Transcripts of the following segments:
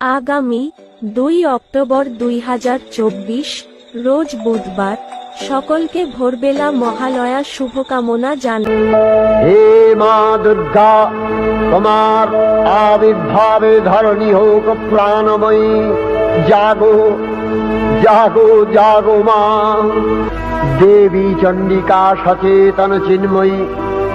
আগামী দুই অক্টোবর দুই হাজার চব্বিশ, রোজ বুধবার, সকলকে ভোরবেলা মহালয়া শুভকামনা জানাই হে মা দুর্গা, তোমার আবির্ভাবে ধরণী হোক প্রাণময়ী। জাগো জাগো জাগো মা। দেবী চণ্ডিকা সচেতন চিন্ময়ী।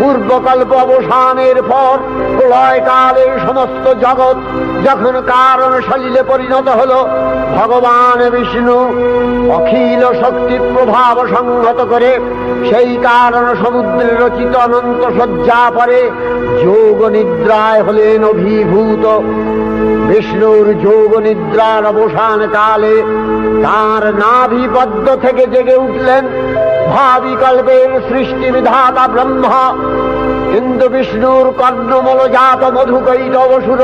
পূর্বকল্প অবসানের পর প্রলয়কালের সমস্ত জগৎ যখন কারণ শলীলে পরিণত হল, ভগবান বিষ্ণু অখিল শক্তি প্রভাব সংহত করে সেই কারণ সমুদ্রে রচিত অনন্ত শয্যা পরে যোগ নিদ্রায় হলেন অভিভূত। বিষ্ণুর যোগ নিদ্রার অবসান কালে তার নাভিপদ্ম থেকে জেগে উঠলেন ভাবিকল্পের সৃষ্টি বিধাতা ব্রহ্মা। কিন্তু বিষ্ণুর কর্ণমল জাত মধুকৈত অসুর